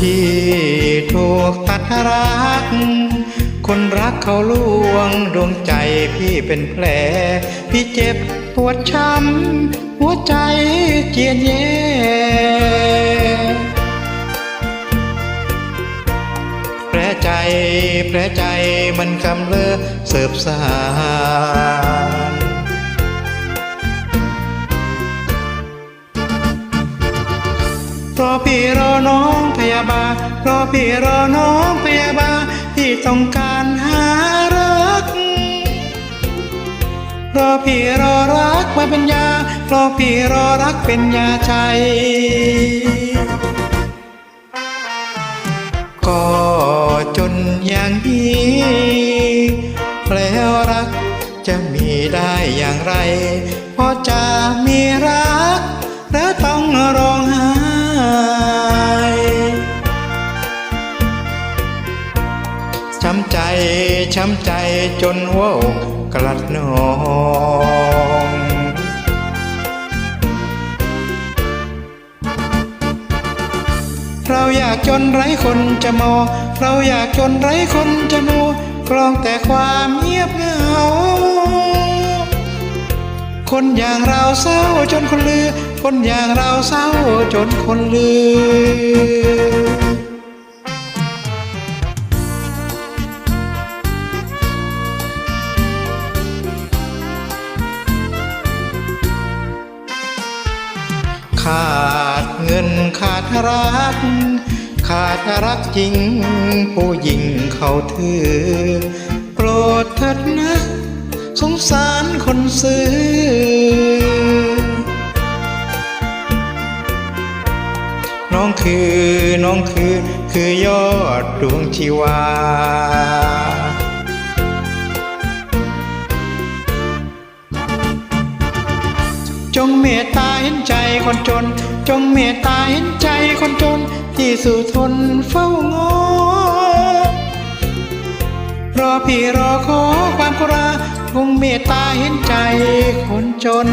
พี่ถูกตัดรัก คนรักเขาลวงดวงใจพี่เป็นแผล พี่เจ็บปวดช้ำ หัวใจเจียนแย่แผลใจแผลใจมันกำเริบเสิบสาร พี่รอน้องพยาบาลรอพี่รอน้องพยาบาลที่ต้องการหารัก รอพี่รอรักมาเป็นยารอพี่รอรักเป็นยาใจก็จนอย่างนี้แล้วรักจะมีได้อย่างไรพอจะมีรัก ช้ำใจ ช้ำใจจนหัวอกกลัดหนองเราอยากจนไร้คนจะมองเราอยากจนไร้คนจะมูกลองแต่ความเงียบเหงา คนอย่างเราเศร้าจนคนลือ คนอย่างเราเศร้าจนคนลือ ขาดเงินขาดรัก ขาดรักจริง ผู้หญิงเขาถือ โปรดเถิดนะ สงสารคนซื้อ น้องคือน้องคือคือยอดดวงชีวา งเมตตาเห็นใจคนจน จงเมตตาเห็นใจคนจน ที่สู่ทนเฝ้างอรอพี่รอขอความกราคงเมตตาเห็นใจคนจน